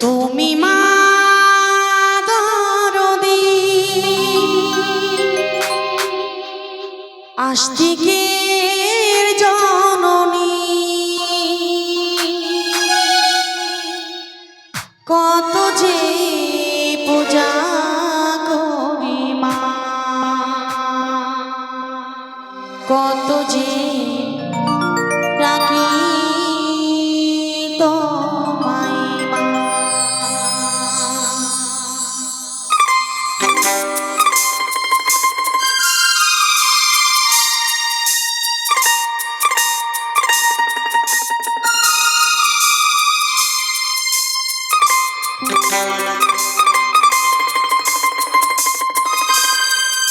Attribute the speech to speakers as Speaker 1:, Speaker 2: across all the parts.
Speaker 1: তুমি মা দরদি। আজ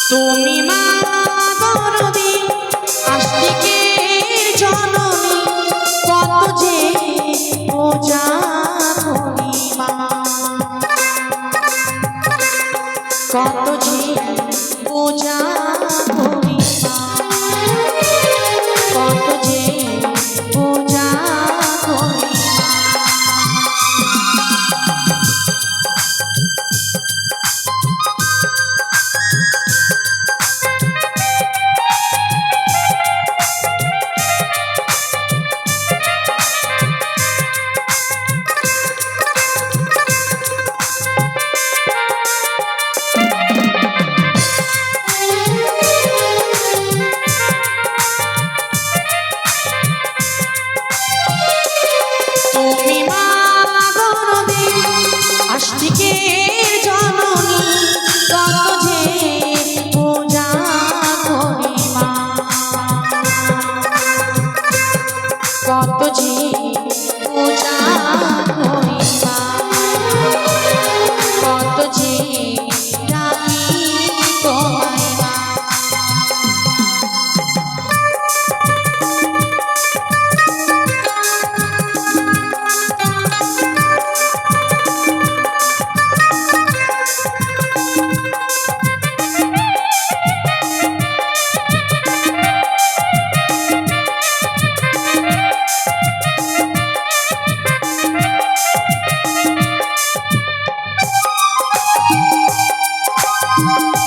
Speaker 1: তুমি মা দরদি আস্তিকের জননী কত যে পূজা কত যে tudo de Thank you.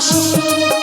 Speaker 1: Behula